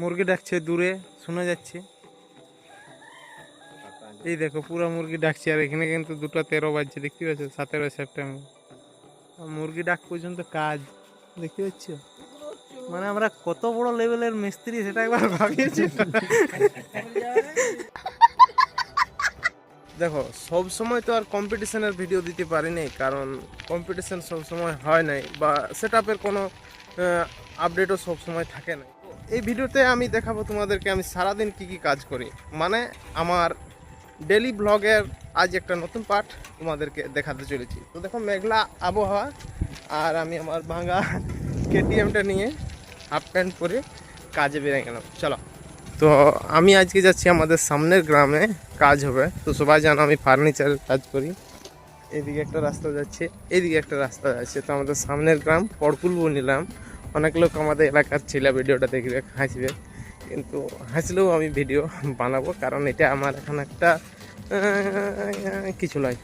মুরগি ডাকছে দূরে, শোনা যাচ্ছে। এই দেখো, পুরো মুরগি ডাকছে, আর এখানে কিন্তু দুটো তেরো বাজছে, দেখতে পাচ্ছ? সতেরো সেপ্টেম্বর মুরগি। ডাক পর্যন্ত কাজ, দেখতে পাচ্ছ? মানে আমরা কত বড় লেভেলের মিস্ত্রি, সেটা একবার ভাবিয়েছি। দেখো, সব সময় তো আর কম্পিটিশনের ভিডিও দিতে পারিনি কারণ কম্পিটিশন সব সময় হয় নাই, বা সেট কোনো আপডেটও সব সময় থাকে না এই ভিডিওতে আমি দেখাবো তোমাদেরকে আমি সারাদিন কি কি কাজ করি। মানে আমার ডেলি ব্লগের আজ একটা নতুন পার্ট তোমাদেরকে দেখাতে চলেছি। তো দেখো, মেঘলা আবহাওয়া আর আমি আমার ভাঙা কেটিএমটা নিয়ে হাফ প্যান্ট পরে কাজে বেরিয়ে গেলাম। চলো। তো আমি আজকে যাচ্ছি আমাদের সামনের গ্রামে, কাজ হবে। তো সবাই জানো আমি ফার্নিচারের কাজ করি। এদিকে একটা রাস্তা যাচ্ছে, এদিকে একটা রাস্তা যাচ্ছে। তো আমাদের সামনের গ্রাম পড়কুলবু নিলাম। অনেক লোক আমাদের এলাকার ছেলে ভিডিওটা দেখবে, হাসবে। কিন্তু হাসলেও আমি ভিডিও বানাবো, কারণ এটা আমার এখন একটা কিছু নয়।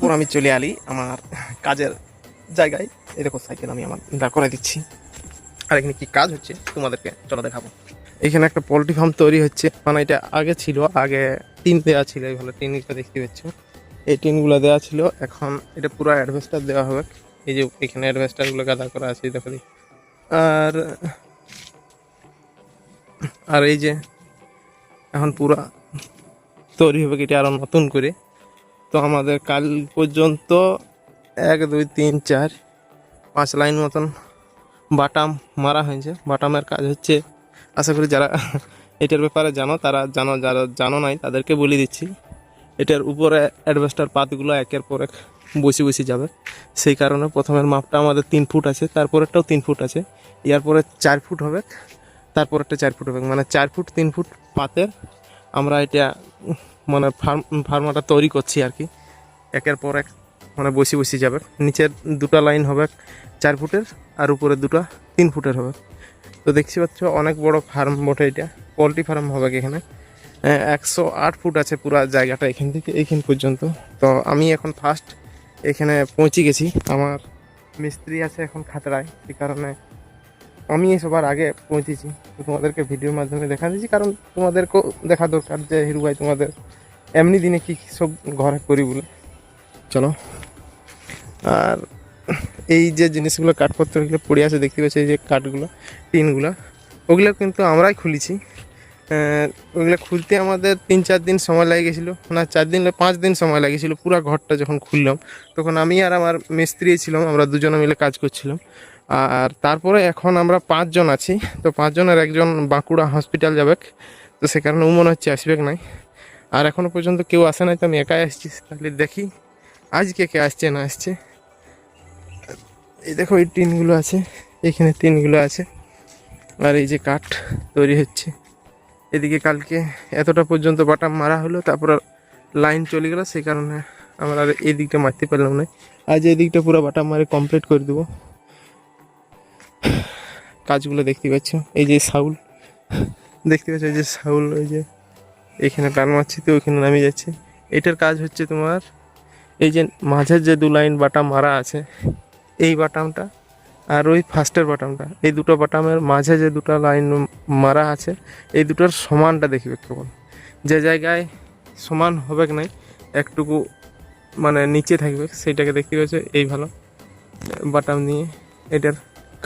পুরো আমি চলে আলি আমার কাজের জায়গায়। এরকম সাইকেল আমি আমার দাঁড় করে দিচ্ছি। আর এখানে কি কাজ হচ্ছে? তোমাদেরকে চলো দেখাবো। এখানে একটা পোলট্রি ফার্ম তৈরি হচ্ছে। মানে এটা আগে ছিল, আগে টিন দেওয়া ছিল, এইভাবে টিনগুলো দেখতে পাচ্ছ। এই টিনগুলো দেওয়া ছিল। এখন এটা পুরো অ্যাডভেস্টার দেওয়া হবে। এই যে এখানে অ্যাডভেস্টারগুলো গাদা করা আছে দেখো। আর আর এই যে এখন পুরা তৈরি হবে এটা আরও নতুন করে। তো আমাদের কাল পর্যন্ত এক, দুই, তিন, চার, পাঁচ লাইন মতন বাটাম মারা হয়েছে। বাটামের কাজ হচ্ছে, আশা করি যারা এটার ব্যাপারে জানো, তারা জানো, যারা জানো নাই, তাদেরকে বলে দিচ্ছি। এটার উপরে অ্যাডভেস্টার পাতগুলো একের পর এক বসে বসে যাবে। সেই কারণে প্রথমের মাপটা আমাদের তিন ফুট আছে, তারপরেরটাও তিন ফুট আছে। ইয়ার পরে চার ফুট হবে, তারপরেরটা চার ফুট হবে। মানে চার ফুট, তিন ফুট পাতের আমরা এটা মানে ফার্ম, ফার্মাটা তৈরি করছি আর কি। একের পর এক মানে বসে বসে যাবে। নিচের দুটো লাইন হবে চার ফুটের আর উপরে দুটো তিন ফুটের হবে। তো দেখছি পাচ্ছ অনেক বড় ফার্ম বটে এটা। পোলট্রি ফার্ম হবে এখানে। একশো আট ফুট আছে পুরো জায়গাটা এখান থেকে এইখান পর্যন্ত। তো আমি এখন ফার্স্ট এখানে পৌঁছে গেছি। আমার মিস্ত্রি আছে এখন খাতড়ায় সেই কারণে আমি সবার আগে পৌঁছেছি। তোমাদেরকে ভিডিওর মাধ্যমে দেখা দিয়েছি, কারণ তোমাদেরকেও দেখা দরকার যে হিরু ভাই তোমাদের এমনি দিনে কী কী সব ঘরে করি বলে। চলো। আর এই যে জিনিসগুলো কাঠপত্রগুলো পড়ে আছে, দেখতে পাচ্ছি এই যে কাঠগুলো, টিনগুলো, ওগুলো কিন্তু আমরাই খুলেছি। ওগুলো খুলতে আমাদের তিন চার দিন সময় লেগে গেছিল না, চার দিন পাঁচ দিন সময় লেগেছিলো পুরো ঘরটা যখন খুললাম, তখন আমি আর আমার মিস্ত্রি ছিলাম, আমরা দুজনে মিলে কাজ করছিলাম। আর তারপরে এখন আমরা পাঁচজন আছি, তো পাঁচজনের একজন বাঁকুড়া হসপিটাল যাবে, তো সে কারণে ও মনে হচ্ছে আসবে নাই। আর এখনও পর্যন্ত কেউ আসে নাই, তো আমি একাই আসছি, তাহলে দেখি আজকে কে আসছে, না আসছে। এই দেখো, এই টিনগুলো আছে, এখানে টিনগুলো আছে, আর এই যে কাঠ তৈরি হচ্ছে। এদিকে কালকে এতটা পর্যন্ত বাটাম মারা হলো, তারপর লাইন চলে গেল, সেই কারণে আমরা আর এই দিকটা মারতে পারলাম না। আজ এই দিকটা পুরো বাটাম মারে কমপ্লিট করে দেবো। কাজগুলো দেখতে পাচ্ছ, এই যে সাউল, দেখতে পাচ্ছ এই যে সাউল ওই যে এখানে টান মারছি, তো ওইখানে নামিয়ে যাচ্ছে। এটার কাজ হচ্ছে তোমার, এই যে মাঝের যে দু লাইন বাটাম মারা আছে, এই বাটামটা আর ওই ফার্স্টের বাটামটা এই দুটো বাটামের মাঝে যে দুটো লাইন মারা আছে, এই দুটোর সমানটা দেখবে কেবল যে জায়গায় সমান হবে কি নাই, একটুকু মানে নিচে থাকবে, সেইটাকে দেখতে পাচ্ছে এই ভালো। বাটাম নিয়ে এটার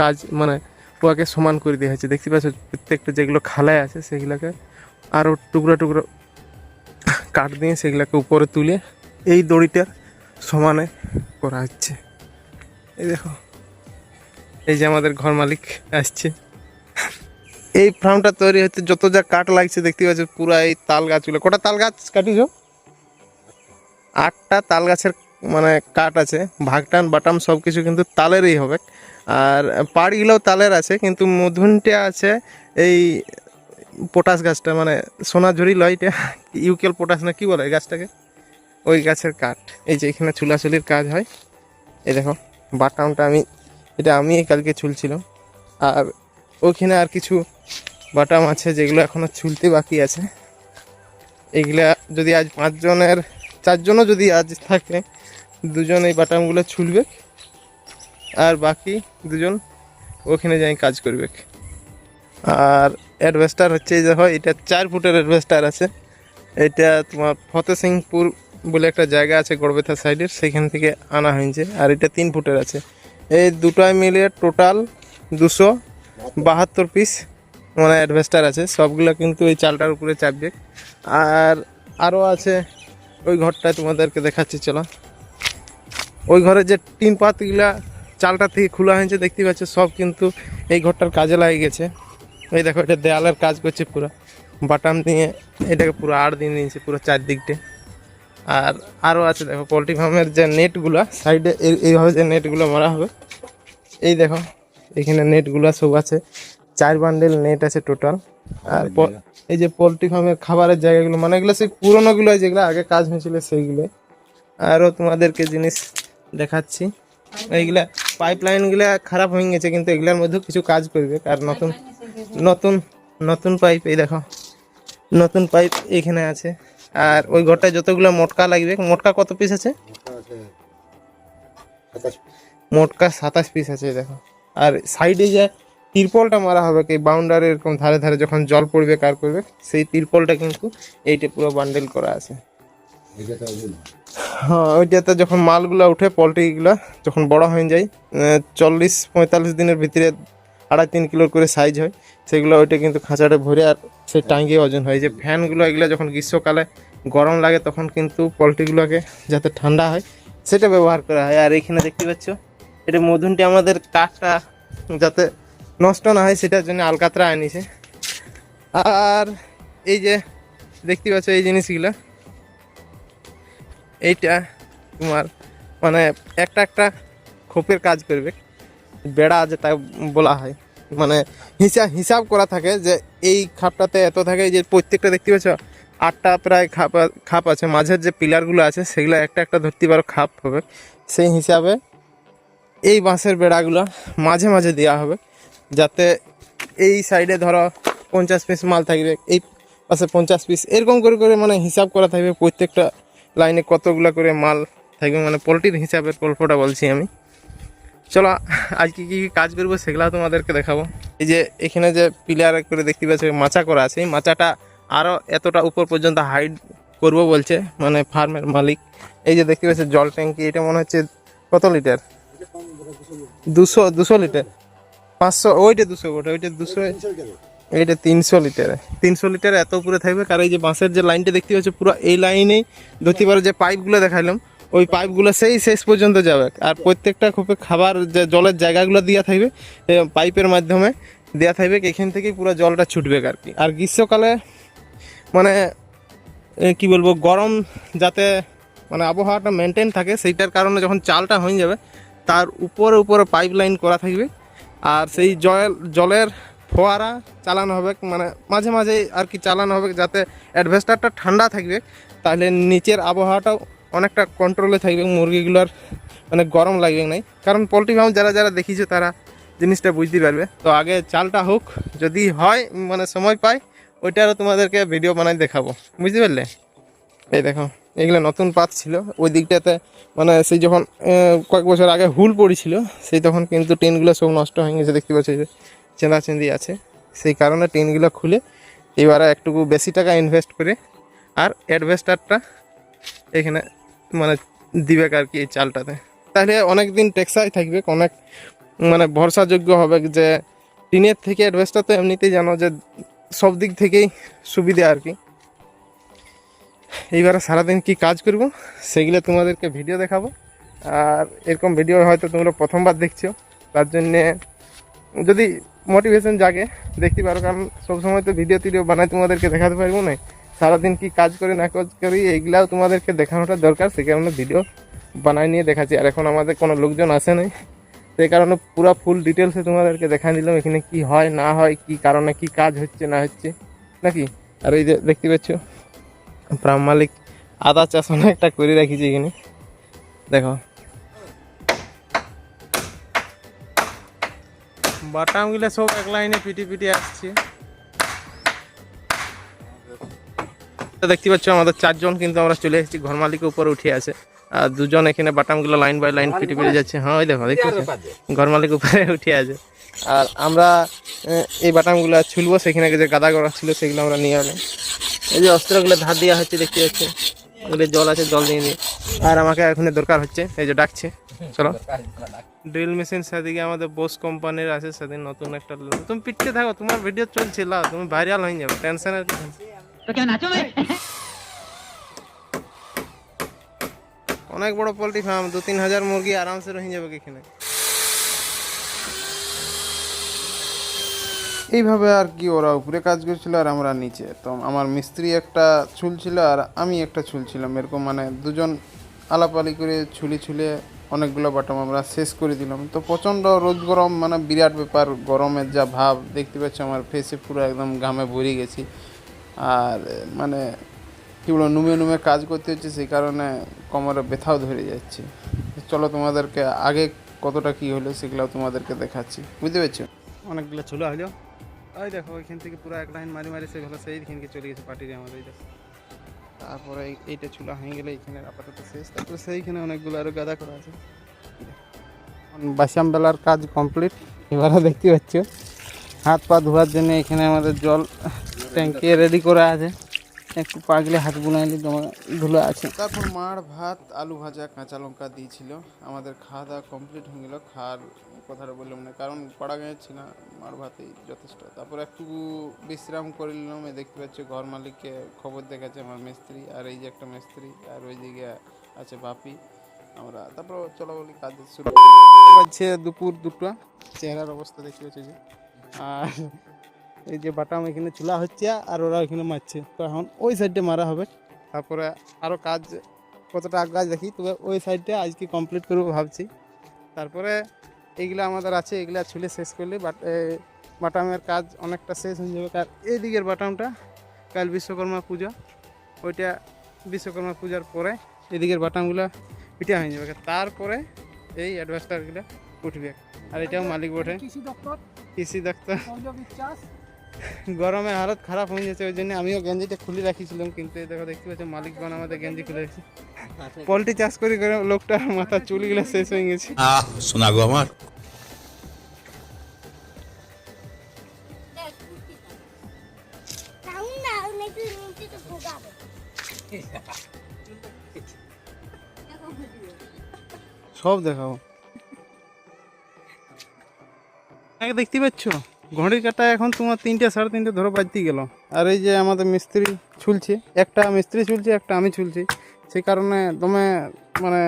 কাজ মানে পুয়াকে সমান করে দেওয়া হয়েছে। দেখতে পাচ্ছ প্রত্যেকটা যেগুলো খালায় আছে, সেগুলোকে আরও টুকরো টুকরো কাঠ দিয়ে সেগুলোকে উপরে তুলে এই দড়িটার সমানে করা হচ্ছে। এই দেখো। এই যে আমাদের ঘর মালিক আসছে। এই ফার্মটা তৈরি হচ্ছে, যত যা কাঠ লাগছে দেখতে পাচ্ছ পুরো এই তাল গাছগুলো কটা তাল গাছ কাটিছ আটটা তাল গাছের মানে কাঠ আছে ভাগটান বাটাম সব কিছু কিন্তু তালেরই হবে। আর পাড়গুলোও তালের আছে, কিন্তু মধুনটা আছে এই পটাশ গাছটা মানে সোনাঝুরি লয় এটা ইউকেল পটাশ না কি বলে গাছটাকে? ওই গাছের কাঠ। এই যে এখানে চুলাচুলির কাজ হয়। এই দেখো, বাটামটা আমি এটা আমি কালকে ছুলছিলাম। আর ওখানে আর কিছু বাটাম আছে যেগুলো এখনও ছুলতে বাকি আছে। এগুলা যদি আজ পাঁচজনের, চারজনও যদি আজ থাকে, দুজন এই বাটামগুলো ছুলবে। আর বাকি দুজন ওখানে যাই কাজ করবে। আর অ্যাডভেস্টার হচ্ছে এই দেখো, এটা চার ফুটের অ্যাডভেস্টার আছে। এটা তোমার ফতে সিংপুর বলে একটা জায়গা আছে গড়বেথা সাইডের, সেখান থেকে আনা হয়েছে। আর এটা তিন ফুটের আছে। এই দুটায় মিলিয়ে টোটাল দুশো বাহাত্তর পিস মানে অ্যাডভেস্টার আছে। সবগুলো কিন্তু এই চালটার উপরে চাপবে আর আরও আছে ওই ঘরটায় তোমাদেরকে দেখাচ্ছি, চলো। ওই ঘরে যে টিন পাতগুলা চালটা থেকে খোলা হয়েছে, দেখতে পাচ্ছ, সব কিন্তু এই ঘরটার কাজে লাগে গেছে। এই দেখো, এটা দেয়ালের কাজ করছে পুরো। বাটাম দিয়ে এটাকে পুরো আড় দিয়ে নিয়েছে, পুরো চারদিকটা। আর আরও আছে দেখো, পোলট্রি ফার্মের যে নেটগুলো, সাইডে এইভাবে যে নেটগুলো মারা হবে। এই দেখো, এখানে নেটগুলো সব আছে, চার বান্ডেল নেট আছে টোটাল আর এই যে পোলট্রি ফার্মের খাবারের জায়গাগুলো মানে এগুলো সেই পুরোনোগুলো যেগুলো আগে কাজ হয়েছিল সেইগুলো। আরও তোমাদেরকে জিনিস দেখাচ্ছি। এইগুলা পাইপ লাইনগুলো খারাপ হয়ে গেছে, কিন্তু এগুলোর মধ্যেও কিছু কাজ করবে। আর নতুন নতুন নতুন পাইপ এই দেখো, নতুন পাইপ এখানে আছে। আর ওই ঘরটায় যতগুলো মোটকা লাগবে, মোটকা কত পিস আছে? মোটকা সাতাশ পিস আছে, দেখো। আর সাইডে যে তিরপলটা মারা হবে, কি বাউন্ডারি এরকম ধারে ধারে যখন জল পড়বে, কার করবে সেই তিরপলটা কিন্তু এইটা পুরো বান্ডেল করা আছে। হ্যাঁ ওইটাতে যখন মালগুলো উঠে, পোলট্রিগুলো যখন বড় হয়ে যায় চল্লিশ পঁয়তাল্লিশ দিনের ভিতরে আড়াই তিন কিলোর করে সাইজ হয়, সেগুলো ওইটা কিন্তু খাঁচাটা ভরে আর সেই টাঙ্গিয়ে ওজন হয়। যে ফ্যানগুলো, এগুলো যখন গ্রীষ্মকালে গরম লাগে, তখন কিন্তু পোলট্রিগুলোকে যাতে ঠান্ডা হয়, সেটা ব্যবহার করা হয়। আর এখানে দেখতে পাচ্ছ, এটা মধুনটি আমাদের কাঠটা যাতে নষ্ট না হয়, সেটার জন্য আলকাতরা আনিছে। আর এই যে দেখতে পাচ্ছ এই জিনিসগুলো, এইটা তোমার মানে একটা একটা খোপের কাজ করবে, বেড়া যেটা বলা হয়। মানে হিসাব হিসাব করা থাকে যে এই খাপটাতে এত থাকে যে প্রত্যেকটা দেখতে পাচ্ছ, আটটা প্রায় খাপ খাপ আছে, মাঝের যে পিলারগুলো আছে সেগুলো একটা একটা ধরতে পারো খাপ হবে। সেই হিসাবে এই বাঁশের বেড়াগুলো মাঝে মাঝে দেওয়া হবে, যাতে এই সাইডে ধরো পঞ্চাশ পিস মাল থাকবে, এই পাশে পঞ্চাশ পিস, এরকম করে করে মানে হিসাব করা থাকবে প্রত্যেকটা লাইনে কতগুলো করে মাল থাকবে মানে পোলট্রির হিসাবের গল্পটা বলছি আমি। চলো, আজকে কী কাজ করব সেগুলো তোমাদেরকে দেখাবো। এই যে এখানে যে পিলার করে দেখতে পাচ্ছি, মাচা করা আছে। এই মাচাটা আরও এতটা উপর পর্যন্ত হাইট করব বলছে মানে ফার্মের মালিক। এই যে দেখতে পাচ্ছি, জল ট্যাঙ্কি, এটা মনে হচ্ছে কত লিটার? দুশো দুশো লিটার। পাঁচশো, ওইটা দুশো ওটা ওইটা দুশো এইটা তিনশো লিটার। তিনশো লিটার এত উপরে থাকবে, কারণ এই যে বাঁশের যে লাইনটা দেখতে পাচ্ছ, পুরো এই লাইনেই ধরতে পারো যে পাইপগুলো দেখাইলাম। ওই পাইপগুলো সেই শেষ পর্যন্ত যাবে। আর প্রত্যেকটা খোপে খাবার যে জলের জায়গাগুলো দেওয়া থাকবে পাইপের মাধ্যমে দেওয়া থাকবে, এখান থেকেই পুরো জলটা ছুটবে আর কি। আর গ্রীষ্মকালে মানে কি বলব, গরম যাতে মানে আবহাওয়াটা মেনটেন থাকে, সেইটার কারণে যখন চালটা হয়ে যাবে, তার উপরে উপরে পাইপ লাইন করা থাকবে। আর সেই জল জলের ফোয়ারা চালানো হবে মানে মাঝে মাঝে আর কি চালানো হবে, যাতে অ্যাডভেস্টারটা ঠান্ডা থাকবে, তাহলে নিচের আবহাওয়াটাও অনেকটা কন্ট্রোলে থাকবে মুরগিগুলোর মানে গরম লাগবে নাই। কারণ পোলট্রি ফার্ম যারা যারা দেখিছো তারা জিনিসটা বুঝতে পারবে। তো আগে চালটা হোক, যদি হয় মানে সময় পাই ওইটারও তোমাদেরকে ভিডিও বানাই দেখাবো। বুঝতে পারলে? এই দেখো, এগুলো নতুন পাত ছিল। ওই দিকটাতে মানে সেই যখন কয়েক বছর আগে হুল পড়েছিল, সেই তখন কিন্তু টিনগুলো সব নষ্ট হয়ে গেছে। দেখতে পাচ্ছি যে চেঁদা চেঁদি আছে। সেই কারণে টিনগুলো খুলে এবারে একটুকু বেশি টাকা ইনভেস্ট করে, আর অ্যাডভেস্টারটা এখানে মানে দিবে আর কি এই চালটাতে। তাহলে অনেক দিন টেকসাই থাকবে, অনেক মানে ভরসাযোগ্য হবে যে টিনের থেকে অ্যাডভেস্টার তো এমনিতেই জানো যে সব দিক থেকেই সুবিধা আর কি। এইবারে সারাদিন কি কাজ করব সেগুলো তোমাদেরকে ভিডিও দেখাবো। আর এরকম ভিডিও হয়তো তোমরা প্রথমবার দেখছ, তার জন্যে যদি মোটিভেশন জাগে, দেখতে পারো, কারণ সবসময় তো ভিডিও টিডিও বানাই তোমাদেরকে দেখাতে পারব না। সারাদিন কি কাজ করি না কাজ করি, এইগুলাও তোমাদেরকে দেখানোটা দরকার, সেই কারণে ভিডিও বানাই নিয়ে দেখাচ্ছি। আর এখন আমাদের কোনো লোকজন আসে নাই, সেই কারণে পুরো ফুল ডিটেলসে তোমাদেরকে দেখা দিলাম, এখানে কি হয়, না হয়, কি কারণে, কি কাজ হচ্ছে, না হচ্ছে, নাকি? আর এই যে দেখতে পাচ্ছ প্রাম মালিক আদা চাষ অনেকটা করে রাখিছি এখানে। দেখো। বাটামগুলো সব এক লাইনে পিটি পিটি আসছে। দেখতে পাচ্ছ আমাদের চারজন কিন্তু আমরা চলে এসেছি। ঘর মালিকের উপরে উঠে আছে। আর দুজন এখানে বাটামগুলো লাইন বাই লাইন ফিটে ফিটে যাচ্ছে। হ্যাঁ ওই দেখো দেখছ ঘর মালিক উপরে উঠে আছে। আর আমরা এই বাটামগুলো ছুলবো, সেখানে যে গাদা করা ছিল, সেগুলো আমরা নিয়ে এলাম এই যে অস্ত্রগুলো ধার দেওয়া হচ্ছে, দেখতে পাচ্ছি? ওগুলো জল আছে, জল দিয়ে নিয়ে। আর আমাকে এখানে দরকার হচ্ছে, এই যে ডাকছে। চলো। ড্রিল মেশিন সেদিকে আমাদের বোস কোম্পানির আছে, সেদিন নতুন একটা, তুমি পিটতে থাকো, তোমার ভিডিও চলছে, লাও, তুমি ভাইরাল হয়ে যাবে টেনশনের অনেক বড় পোলট্রি ফার্ম, দু তিন হাজার মুরগি আরামসে রহি যাবে এখানে। এইভাবে আর কি ওরা উপরে কাজ করছিল আর আমরা নিচে। তো আমার মিস্ত্রি একটা চুল ছিল আর আমি একটা চুল ছিলাম। এরকম মানে দুজন আলাপালি করে ছুলি ছুলে অনেকগুলো বাটাম আমরা শেষ করে দিলাম। তো প্রচণ্ড রোদ গরম মানে বিরাট ব্যাপার, গরমের যা ভাব, দেখতে পাচ্ছি আমার ফেসে পুরো একদম ঘামে ভরে গেছি। আর মানে কী বলব নুমে নুমে কাজ করতে হচ্ছে সেই কারণে কোমরে ব্যথাও ধরে যাচ্ছে। চলো তোমাদেরকে আগে কতটা কি হলো সেগুলো তোমাদেরকে দেখাচ্ছি। বুঝতে পারছ? অনেকগুলো ছোলা হলো। ওই দেখো ওইখান থেকে পুরো এক লাইন মারি মারি সেগুলো সেই দিকে চলে গেছে পার্টির আমাদের তারপরে এইটা চুলা হয়ে গেলে এখানে আপাতত শেষ। তারপরে সেইখানে অনেকগুলো আরও গাদা করা আছে। বাসাম বেলার কাজ কমপ্লিট। এবারে দেখতে পাচ্ছ হাত পা ধোয়ার জন্য এখানে আমাদের জল ট্যাঙ্কি রেডি করা আছে। একটু পাগলে হাত বুনাইলে তোমার ধুলো আছে। তারপর মার ভাত আলু ভাজা কাঁচা লঙ্কা দিয়েছিল। আমাদের খাওয়া দাওয়া কমপ্লিট হয়ে গেল। খাওয়ার কথাটা বললাম না কারণ পাড়া গাঁয়ে ছিল না মার ভাতেই যথেষ্ট। তারপর একটু বিশ্রাম করে নিলাম। দেখতে পাচ্ছি ঘর মালিককে খবর দেখাচ্ছে আমার মিস্ত্রি আর এই যে একটা মিস্ত্রি আর ওই দিকে আছে বাপি। আমরা তারপর চলো বলি কাজ শুরু বাজছে দুপুর দুটো। চেহারার অবস্থা দেখতে পাচ্ছি যে। আর এই যে বাটাম এখানে চুলা হচ্ছে আর ওরা ওইখানে মারছে। তো এখন ওই সাইডে মারা হবে। তারপরে আরও কাজ কতটা কাজ দেখি তবে ওই সাইডটা আজকে কমপ্লিট করব ভাবছি। তারপরে এইগুলো আমাদের আছে এগুলো ছুলে শেষ করলে বাট বাটামের কাজ অনেকটা শেষ হয়ে যাবে। আর এই দিকের বাটামটা কাল বিশ্বকর্মা পূজা ওইটা বিশ্বকর্মা পূজার পরে এদিকের বাটামগুলো পিঠা হয়ে যাবে। তারপরে এই অ্যাডভাস্টারগুলো উঠবে। আর এটাও মালিক বটে। কৃষি দপ্তর। কৃষি দপ্তর। গরমে হালত খারাপ হয়ে যাচ্ছে ওই জন্য আমিও গেঞ্জিটা খুলে রাখিছিলাম কিন্তু এই দেখো দেখতে পাচ্ছি মালিকগণ আমাদের গেঞ্জি খুলে রাখছে। পোলট্রি চাষ করে করে লোকটার মাথা চুলগুলো শেষ হয়ে গেছে। শোনা গো আমার. সব দেখাবো। আগে দেখতে পাচ্ছ? ঘড়ির কাটা এখন তোমার তিনটে, সাড়ে তিনটে ধরো বাজতে গেল। আর এই যে আমাদের মিস্ত্রি ছুলছে একটা মিস্ত্রি ছুলছে একটা আমি ছুলছি সেই কারণে দমে মানে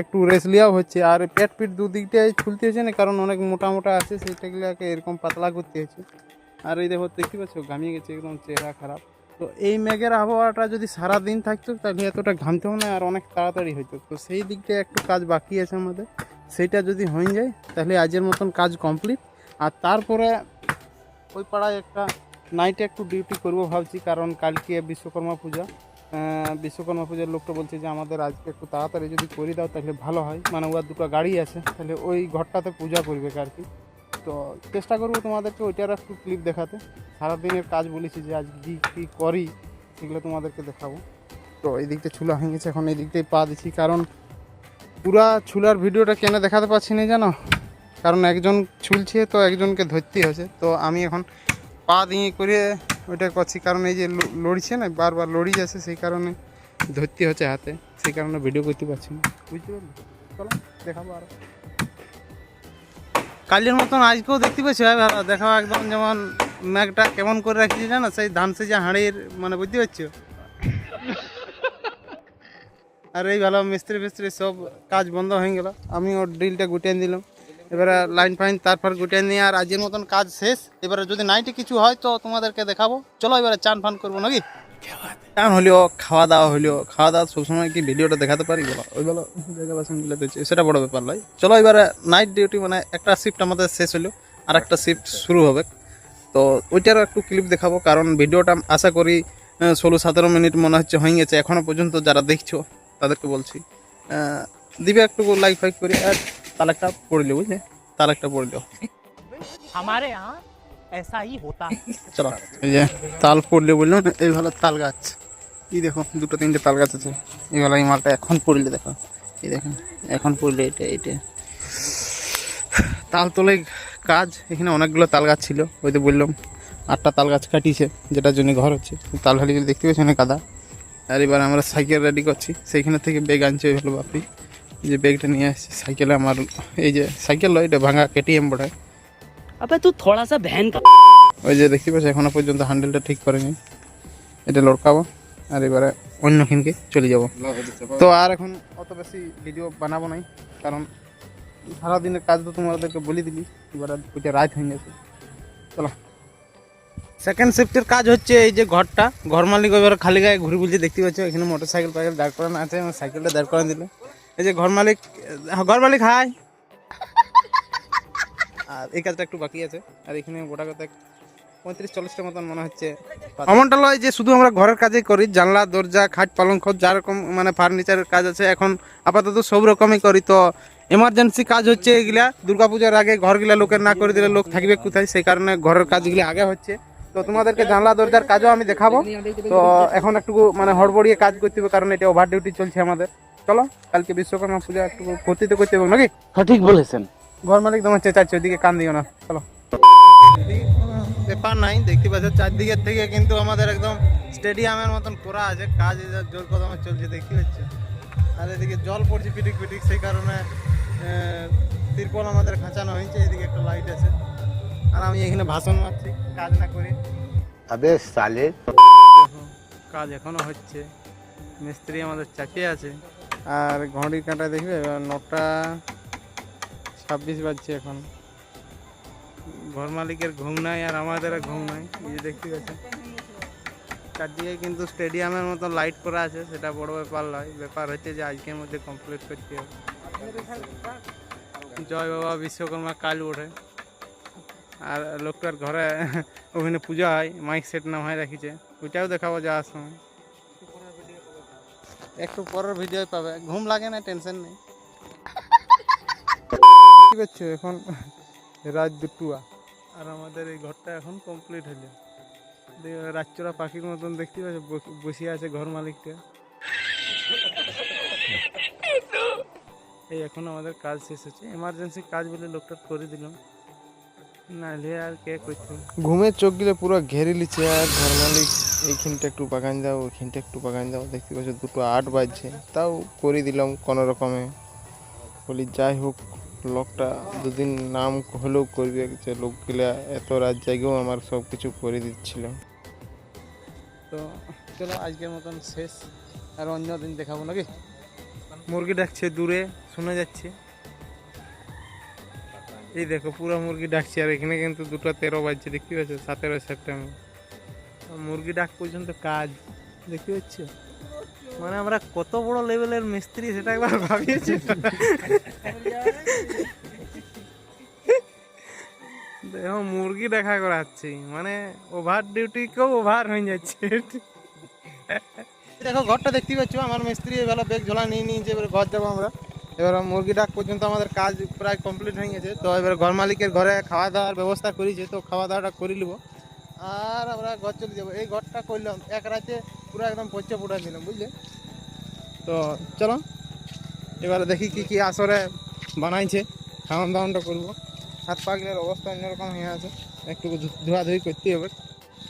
একটু রেস লিয়াও হচ্ছে। আর পেট পিট দুদিকটাই ছুলতে হচ্ছে না, কারণ অনেক মোটা মোটা আছে, সেইটাগুলোকে এরকম পাতলা করতে হচ্ছে। আর এই দেখো, দেখতে পাচ্ছ, ঘামিয়ে গেছে, একদম চেহারা খারাপ। তো এই মেঘের আবহাওয়াটা যদি সারা দিন থাকতো, তাহলে এতটা ঘামতেও না আর অনেক তাড়াতাড়ি হইতো। তো সেই দিকটা একটু কাজ বাকি আছে আমাদের। সেইটা যদি হয়ে যায়, তাহলে আজের মতন কাজ কমপ্লিট আর তারপরে ওই পাড়ায় একটা নাইটে একটু ডিউটি করব ভাবছি, কারণ কালকে বিশ্বকর্মা পূজা। বিশ্বকর্মা পূজার লোকটা বলছে যে, আমাদের আজকে একটু তাড়াতাড়ি যদি করে দাও, তাহলে ভালো হয়। মানে ওর দুটো গাড়ি আছে, তাহলে ওই ঘরটাতে পূজা করবে আর কি তো চেষ্টা করব তোমাদেরকে ওইটার একটু ক্লিপ দেখাতে। সারাদিনের কাজ বলেছি যে, আজ কী কী করি, সেগুলো তোমাদেরকে দেখাবো। তো এই দিকটা ছুলা গেছে এখন এই দিকটাই পা দিচ্ছি, কারণ পুরা ছুলার ভিডিওটা কেন দেখাতে পারছি না, জানো? কারণ একজন ছুলছে, তো একজনকে ধরতেই হয়েছে। তো আমি এখন পা দিয়ে করে ওইটা করছি, কারণ এই যে লড়ছে না, বারবার লড়ি যাচ্ছে, সেই কারণে ধরতে হচ্ছে হাতে। সেই কারণে ভিডিও করতে পারছি না। বুঝতে পারলি? চলো, দেখাবো আরও। কালের মতন আজকেও দেখতে পাচ্ছি ভাই ভালো। দেখাও একদম যেমন ম্যাগটা কেমন করে রাখছি জানো? সেই ধান সেজা হাঁড়ির মানে বুঝতে পারছ? আর এই ভালো মিস্ত্রি ফিস্ত্রি সব কাজ বন্ধ হয়ে গেল। আমি ওর ড্রিলটা গুটিয়ে দিলাম। এবারে লাইন ফাইন তারপর গুটিয়ে নিয়ে আর আজকের মতন কাজ শেষ। এবারে যদি নাইটে কিছু হয় তো তোমাদেরকে দেখাবো। চলো এবারে চান ফান করব নাকি? চান হলেও, খাওয়া দাওয়া হলেও, খাওয়া দাওয়া সবসময় কি ভিডিওটা দেখাতে পারি? বলো, ওই বলো, জায়গা বাসন সেটা বড় ব্যাপার নয়। চলো এবারে নাইট ডিউটি মানে একটা শিফট আমাদের শেষ হলো, আর একটা শিফট শুরু হবে। তো ওইটারও একটু ক্লিপ দেখাবো, কারণ ভিডিওটা আশা করি ষোলো সতেরো মিনিট মনে হচ্ছে হয়ে গেছে। এখনও পর্যন্ত যারা দেখছ, তাদেরকে বলছি দিবে একটু লাইক ফাইক করি। আর তালাকটা পড়ে লিও বুঝলে? তালাকটা পড়ে লিও আমারে এসাই হতা চলো এই যে তাল পড়লে বলল না এই ভালো তাল গাছ। এই দেখো দুটো তিনটে তাল গাছ আছে। এই ভালো এই মালটা এখন পড়লে দেখো। এই দেখেন এখন পড়লে এটা এটা। তাল তোলে কাজ এখানে অনেকগুলো তাল গাছ ছিল। ওই তো বললাম আটটা তাল গাছ কাটিছে যেটার জন্য ঘর হচ্ছে। তাল হালি দেখতে পেয়েছি অনেক কাদা। আর এবার আমরা সাইকেল রেডি করছি। সেইখানে থেকে বেগ আনছি ওই হলো বাপি। যে ব্যাগটা নিয়ে আসছি সাইকেলে আমার এই যে সাইকেল নয় এটা ভাঙা কেটিএম বটায় আবার তুই থোড়া সা ভ্যান ওই যে দেখতে পাচ্ছ এখনও পর্যন্ত হ্যান্ডেলটা ঠিক করেনি। এটা লড়কাবো আর এবারে অন্যখিনকে চলে যাব। তো আর এখন অত বেশি ভিডিও বানাবো নাই কারণ সারাদিনের কাজ তো তোমাদেরকে বলে দিলি এবারে ওইটা রাত হয়ে গেছে। চলো। সেকেন্ড শিফটের কাজ হচ্ছে এই যে ঘরটা ঘর মালিক এবার খালি গায়ে ঘুরে বুঝে দেখতে পাচ্ছ এখানে মোটর সাইকেল ফাইকেল দাঁড় করানো আছে আমার সাইকেলটা দাঁড় করানো দিলে। এই যে ঘর মালিক ঘর মালিক, হাই। আর এই কাজটা একটু বাকি আছে। আর এখানে গোটা কথা পঁয়ত্রিশ চল্লিশটা মতন মনে হচ্ছে। এমনটা নয় যে শুধু আমরা ঘরের কাজই করি, জানলা, দরজা, খাট পালঙ্ক যা রকম মানে ফার্নিচারের কাজ আছে, এখন আপাতত সব রকমই করি। তো এমার্জেন্সি কাজ হচ্ছে এগুলা, দুর্গাপূজার আগে ঘরগুলা লোকের না করে দিলে লোক থাকবে কোথায়? সেই কারণে ঘরের কাজগুলি আগে হচ্ছে। তো তোমাদেরকে জানলা, দরজার কাজও আমি দেখাবো। তো এখন একটু মানে হড়বড়িয়ে কাজ করতে হবে, কারণ এটা ওভার ডিউটি চলছে আমাদের। চলো কালকে বিশ্বকর্মা পূজা একটু ক্ষতি তো করতে নাকি? হ্যাঁ, সঠিক বলেছেন। ঘর মালিক তোমার চাচ্ছে ওইদিকে কান দিও না চলো। ব্যাপার নাই দেখতে পাচ্ছ চারদিকের থেকে কিন্তু আমাদের একদম স্টেডিয়ামের মতন করা আছে কাজ জোর কদমে চলছে দেখতে পাচ্ছ? আর এদিকে জল পড়ছে পিটিক পিটিক সেই কারণে তিরপল আমাদের খাঁচানো হয়েছে এদিকে একটা লাইট আছে। আর আমি এখানে ভাষণ মারছি কাজ না করি। আবে সালে। কাজ এখনও হচ্ছে মিস্ত্রি আমাদের চাকরি আছে। আর ঘড়ির কাঁটা দেখবে নটা ছাব্বিশ বাজছে এখন। ঘর মালিকের ঘুম নাই আর আমাদের ঘুম নাই, এই দেখতে পাচ্ছেন। চারদিকে কিন্তু স্টেডিয়ামের মতো লাইট করা আছে, সেটা বড় ব্যাপার নয়, ব্যাপার হচ্ছে যে আজকের মধ্যে কমপ্লিট করতে হবে। জয় বাবা বিশ্বকর্মা কাল ওঠে। আর লোকটার ঘরে ওখানে পূজা হয়, মাইক সেট নাম হয় রাখিছে, ওইটাও দেখাবো যাওয়ার সময়। একটু পরের ভিডিও পাবে। ঘুম লাগে না টেনশন নেই। বুঝতে পারছ এখন রাত দুটুয়া আর আমাদের এই ঘরটা এখন কমপ্লিট হলো। রাতচোরা পাখির মতন দেখতে পাচ্ছ বস- আছে ঘর মালিকটা। এই এখন আমাদের কাজ শেষ হচ্ছে। এমার্জেন্সি কাজ বলে লোকটা করে দিলাম নাহলে আর কে করতো ঘুমের চোখ গিলে পুরো ঘেরে লিছে আর ঘর মালিক। এইখানটা একটু বাগান যাও ওইখানটা একটু বাগান যাও। দেখতে পাচ্ছ দুটো আট বাজছে। তাও করে দিলাম কোনো রকমে বলি যাই হোক লোকটা দুদিন নাম হলেও করবে যে লোকগুলা এত রাত জায়গাও আমার সব কিছু করে দিচ্ছিল। তো চলো আজকের মতন শেষ। আর অন্য দিন দেখাবো নাকি? মুরগি ডাকছে দূরে শোনা যাচ্ছে। এই দেখো পুরো মুরগি ডাকছে আর এখানে কিন্তু দুটো তেরো বাজছে দেখতে পাচ্ছ? সতেরো সেপ্টেম্বর মুরগি ডাক পর্যন্ত কাজ দেখতে পাচ্ছ মানে আমরা কত বড় লেভেলের মিস্ত্রি সেটা একবার ভাবিয়েছি। দেখো, মুরগি দেখা করাচ্ছি মানে ওভার ডিউটি কেউ ওভার হয়ে যাচ্ছে। দেখো, ঘরটা দেখতে পাচ্ছ, আমার মিস্ত্রি ভালো বেগ ঝোলা নিয়ে নিয়েছে, এবার ঘর যাব আমরা। এবার মুরগি ডাক পর্যন্ত আমাদের কাজ প্রায় কমপ্লিট হয়ে গেছে। তো এবার ঘর মালিকের ঘরে খাওয়া দাওয়ার ব্যবস্থা করেছে, তো খাওয়া দাওয়াটা করে নিব। আর আমরা ঘর চলে যাব। এই ঘরটা করলাম। এক রাতে পুরো একদম পচে পুরা দিলাম বুঝলে? তো চলো এবারে দেখি কি কি আসরে বানাইছে। খাওয়ান দাওয়ানটা করব। হাত পাগলের অবস্থা অন্যরকম হয়ে আছে। একটু ধোয়াধুয়ি করতে হবে।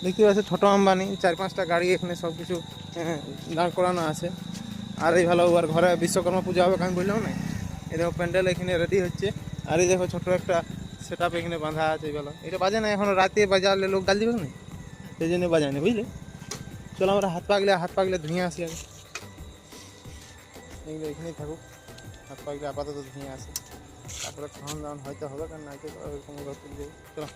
দেখতে পাচ্ছি ছোটো আম্বানি চার পাঁচটা গাড়ি এখানে সব কিছু হ্যাঁ, দাঁড় করানো আছে। আর এই ভালো ঘরে বিশ্বকর্মা পূজা হবে আমি বললাম না? এই দেখো প্যান্ডেল এখানে রেডি হচ্ছে। আর এই দেখো ছোটো একটা সেট এখানে বাঁধা আছে এই এটা বাজে না, এখন রাতে বাজালে লোক গাল দিবে না? সেই জন্য বাজায় বুঝলে? চলো আমরা হাত পাগলে হাত পাগলে ধুয়ে আসি আগে। এগুলো এখানেই থাকুক, হাত পাগলে আপাতত ধুয়ে আসি। তারপরে খাওয়ান দাওয়ান হয়তো হবে, কারণ না ওরকম চলো।